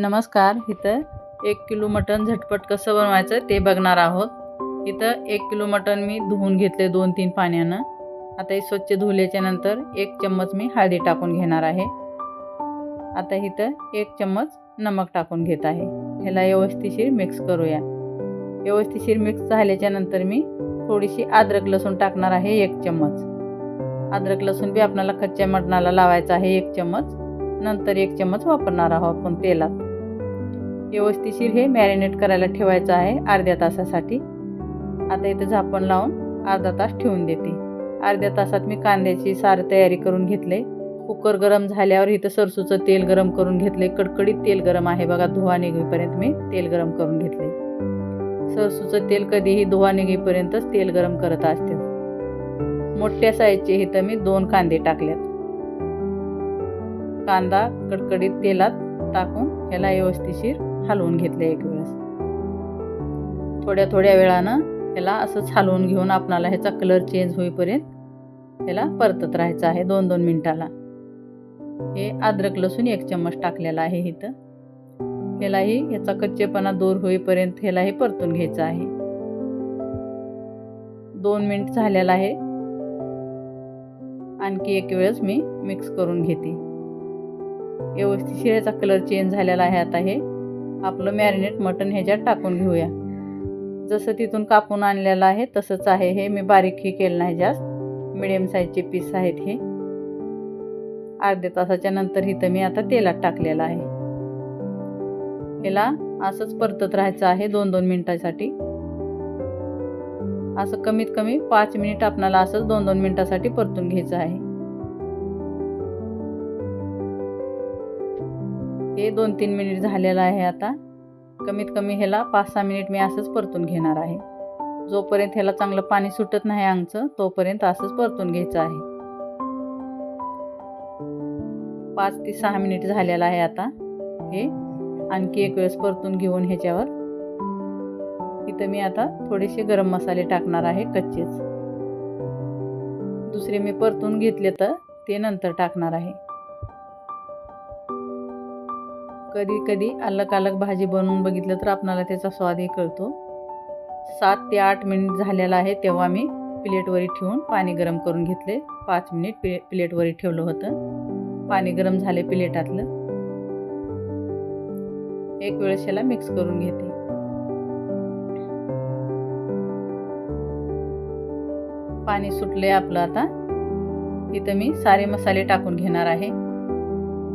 नमस्कार इथं एक किलो मटण झटपट कसं बनवायचं ते बघणार आहोत. इथं एक किलो मटण मी धुवून घेतले दोन तीन पाण्यानं. आता हे स्वच्छ धुल्याच्या नंतर एक चम्मच मी हळदी टाकून घेणार आहे. आता इथं एक चम्मच नमक टाकून घेत आहे. ह्याला व्यवस्थिशीर मिक्स करूया. व्यवस्थिशीर मिक्स झाल्याच्यानंतर मी थोडीशी अद्रक लसूण टाकणार आहे एक चम्मच. अद्रक लसूण बी आपल्याला कच्च्या मटणाला लावायचं आहे एक चम्मच. नंतर एक चम्मच वापरणार आहोत आपण तेलात. व्यवस्थिशीर हे मॅरिनेट करायला ठेवायचं आहे अर्ध्या तासासाठी. आता इथं झाकण लावून अर्धा तास ठेवून देते. अर्ध्या तासात मी कांद्याची सार तयारी करून घेतले. कुकर गरम झाल्यावर इथं सरसूचं तेल गरम करून घेतले. कडकडीत तेल गरम आहे बघा धुवा निघेपर्यंत मी तेल गरम करून घेतले. सरसूचं तेल कधीही धुवा निघेपर्यंतच तेल गरम करत असते. मोठ्या साईजचे इथं मी दोन कांदे टाकल्यात कांदा कडकडीत तेलात टाकून ह्याला व्यवस्थिशीर हलवून घेतले एक वेळेस. थोड्या थोड्या वेळानं ह्याला असंच हलवून घेऊन आपणाला ह्याचा कलर चेंज होईपर्यंत ह्याला परतत राहायचं आहे दोन दोन मिनटाला. हे अद्रक लसूण एक चम्मच टाकलेला आहे इथं. ह्यालाही ह्याचा कच्चेपणा दूर होईपर्यंत ह्यालाही परतून घ्यायचं आहे. दोन मिनिट झालेला आहे. आणखी एक वेळेस मी मिक्स करून घेते. व्यवस्थित शिऱ्याचा कलर चेंज झालेला आहे आता हे. आपलं मॅरिनेट मटण ह्याच्यात टाकून घेऊया. जसं तिथून कापून आणलेलं आहे तसंच आहे हे. मी बारीकही केलं नाही जास्त. मिडियम साईजचे पीस आहेत हे. अर्ध्या तासाच्या नंतर इथं मी आता तेलात टाकलेलं आहे. याला असंच परतत राहायचं आहे दोन दोन मिनिटासाठी. असं कमीत कमी पाच मिनिट आपणाला असंच दोन दोन मिनिटासाठी परतून घ्यायचं आहे. हे दोन तीन मिनिट झालेलं आहे आता. कमीत कमी ह्याला पाच सहा मिनिट मी असंच परतून घेणार आहे. जोपर्यंत ह्याला चांगलं पाणी सुटत नाही अंगचं तोपर्यंत असंच परतून घ्यायचं आहे. पाच ते सहा मिनिट झालेलं आहे आता हे. आणखी एक वेळेस परतून घेऊन ह्याच्यावर. इथं मी आता थोडेसे गरम मसाले टाकणार आहे कच्चेच. दुसरे मी परतून घेतले तर ते नंतर टाकणार आहे. कधी कधी अलग अलग भाजी बनवून बघितलं तर आपणाला त्याचा स्वादही कळतो. सात ते आठ मिनिट झालेला आहे तेव्हा मी प्लेटवरी ठेवून पाणी गरम करून घेतले. पाच मिनिट प्ले प्लेटवरी ठेवलं होतं. पाणी गरम झाले प्लेटातलं. एक वेळेस याला मिक्स करून घेते. पाणी सुटले आपलं आता. इथं मी सारे मसाले टाकून घेणार आहे.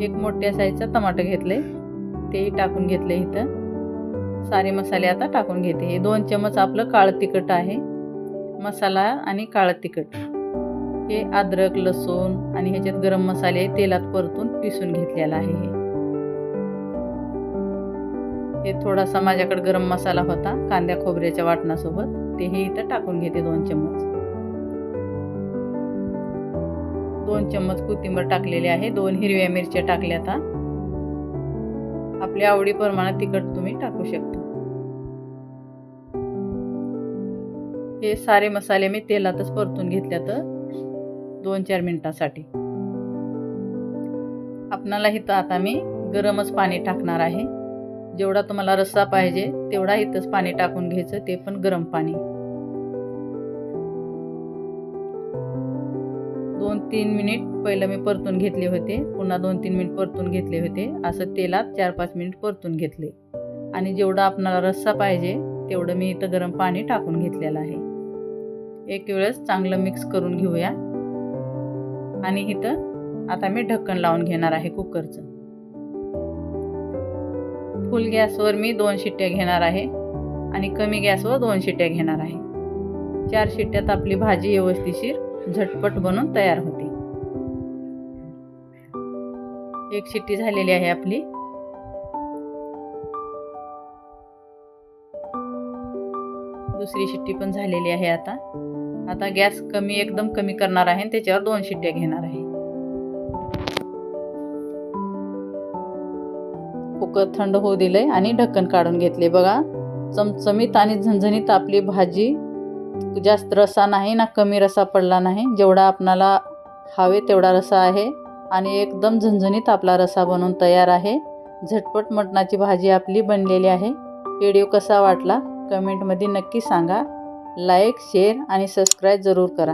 एक मोठ्या साईजचा टमाटर घेतले तेही टाकून घेतले इथं. सारे मसाले आता टाकून घेते. हे दोन चमच आपलं काळं तिखट आहे. मसाला आणि काळं तिखट. हे अद्रक लसूण आणि ह्याच्यात गरम मसाले तेलात परतून पिसून घेतलेला आहे हे. हे थोडासा माझ्याकडे गरम मसाला होता कांद्या खोबऱ्याच्या वाटणासोबत. तेही इथं टाकून घेते दोन चम्मच दोन चम्मच कोथिंबर टाकलेली आहे. दोन हिरव्या मिरच्या टाकल्या आता. आपल्या आवडीप्रमाणे तिखट तुम्ही टाकू शकता. हे सारे मसाले मी तेलातच परतून घेतल्या तर दोन चार मिनिटासाठी. आपणाला इथं आता मी गरमच पाणी टाकणार आहे. जेवढा तुम्हाला रस्सा पाहिजे तेवढा इथंच पाणी टाकून घ्यायचं ते पण गरम पाणी. दोन तीन मिनिट पहिलं मी परतून घेतले होते. पुन्हा दोन तीन मिनिट परतून घेतले होते. असं तेलात चार पाच मिनिट परतून घेतले. आणि जेवढं आपणाला रस्सा पाहिजे तेवढं मी इथं गरम पाणी टाकून घेतलेलं आहे. एक वेळेस चांगलं मिक्स करून घेऊया. आणि इथं आता मी ढक्कन लावून घेणार आहे कुकरचं. फुल गॅसवर मी दोन शिट्ट्या घेणार आहे. आणि कमी गॅसवर दोन शिट्ट्या घेणार आहे. चार शिट्ट्यात आपली भाजी व्यवस्थिशीर झटपट बनून तयार होते. एक शिट्टी झालेली आहे आपली. दुसरी शिट्टी पण झालेली आहे आता. आता गॅस कमी एकदम कमी करणार आहे त्याच्यावर दोन शिट्ट्या घेणार आहे. कुकर थंड होऊ दिले आणि ढक्कन काढून घेतले बघा चमचमीत आणि झणझणीत आपली भाजी जास्त रसा नाही ना कमी रसा पडला नाही. जेवढा आपणाला हवे तेवढा रसा आहे. आणि एकदम झणझणीत आपला रसा बनवून तयार आहे. झटपट मटणाची भाजी आपली बनलेली आहे. व्हिडिओ कसा वाटला? कमेंटमध्ये नक्की सांगा. लाईक शेअर आणि सबस्क्राईब जरूर करा.